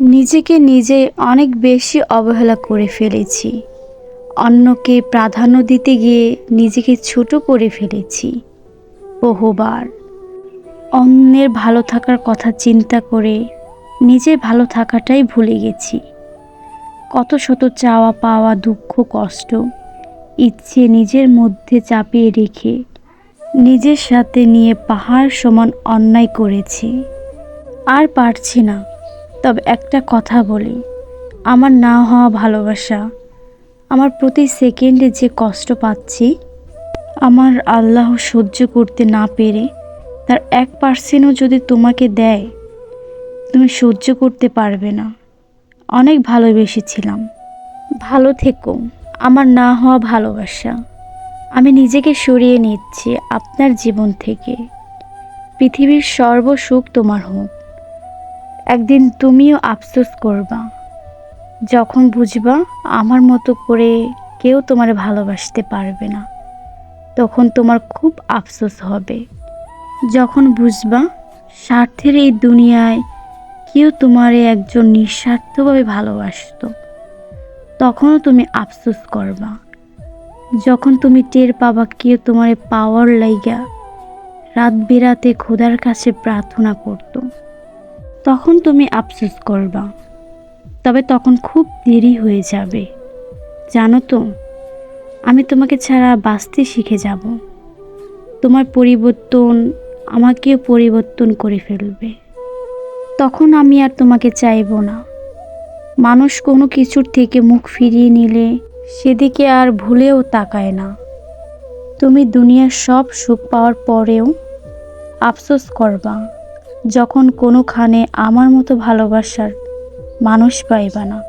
নিজেকে নিজে অনেক বেশি অবহেলা করে ফেলেছি। অন্যকে প্রাধান্য দিতে গিয়ে নিজেকে ছোট করে ফেলেছি। বহুবার। অন্যের ভালো থাকার কথা চিন্তা করে নিজে ভালো থাকাটাই ভুলে গেছি। কত শত চাওয়া পাওয়া দুঃখ, কষ্ট, ইচ্ছে নিজের মধ্যে চাপিয়ে রেখে নিজের সাথে নিয়ে পাহাড় সমান অন্যায় করেছি। আর পারছি না। তবে একটা কথা বলি। আমার না হওয়া ভালোবাসা, আমার প্রতি সেকেন্ডে যে কষ্ট পাচ্ছি, আমার আল্লাহ সহ্য করতে না পেরে তার এক পার্সেন্টও যদি তোমাকে দেয়, তুমি সহ্য করতে পারবে না। অনেক ভালোবেসেছিলাম। ভালো থেকো। আমার না হওয়া ভালোবাসা, আমি নিজেকে সরিয়ে নিচ্ছি আপনার জীবন থেকে। পৃথিবীর সর্বসুখ তোমার হোক। একদিন তুমিও আফসোস করবা। যখন বুঝবা আমার মতো করে কেউ তোমার ভালোবাসতে পারবে না, তখন তোমার খুব আফসোস হবে। যখন বুঝবা স্বার্থের এই দুনিয়ায় কেউ তোমারে একজন নিঃস্বার্থভাবে ভালোবাসতো, তখনও তুমি আফসোস করবা। যখন তুমি টের পাবা কেউ তোমারে পাওয়ার লাইগা রাত বেরাতে খোদার কাছে প্রার্থনা করতো তখন তুমি আফসোস করবা। তবে তখন খুব দেরি হয়ে যাবে। জানো তো, আমি তোমাকে ছাড়া বাঁচতে শিখে যাব। তোমার পরিবর্তন আমাকেও পরিবর্তন করে ফেলবে। তখন আমি আর তোমাকে চাইব না। মানুষ কোনো কিছুর থেকে মুখ ফিরিয়ে নিলে সেদিকে আর ভুলেও তাকায় না। তুমি দুনিয়ার সব সুখ পাওয়ার পরেও আফসোস করবা। যখন কোনোখানে আমার মতো ভালোবাসার মানুষ পাইবা না,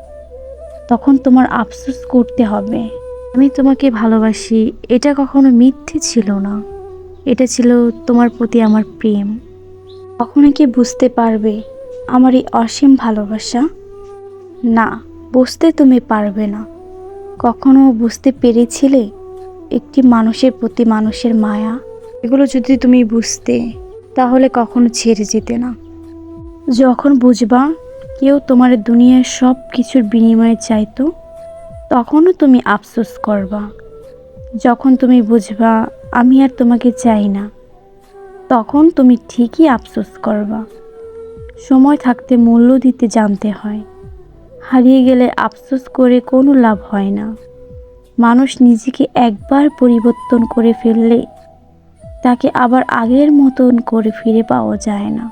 তখন তোমার আফসোস করতে হবে। আমি তোমাকে ভালোবাসি, এটা কখনো মিথ্যে ছিল না। এটা ছিল তোমার প্রতি আমার প্রেম। কখনো কি বুঝতে পারবে আমার এই অসীম ভালোবাসা? না, বুঝতে তুমি পারবে না। কখনো বুঝতে পেরেছিলে একটি মানুষের প্রতি মানুষের মায়া? এগুলো যদি তুমি বুঝতে তাহলে কখনো ছেড়ে যেতে না। যখন বুঝবা কেউ তোমার দুনিয়ার সব কিছুর বিনিময়ে চাইতো, তখনও তুমি আফসোস করবা। যখন তুমি বুঝবা আমি আর তোমাকে চাই না, তখন তুমি ঠিকই আফসোস করবা। সময় থাকতে মূল্য দিতে জানতে হয়। হারিয়ে গেলে আফসোস করে কোনো লাভ হয় না। মানুষ নিজেকে একবার পরিবর্তন করে ফেললে তাকে আবার আগের মতন করে ফিরে পাওয়া যায় না।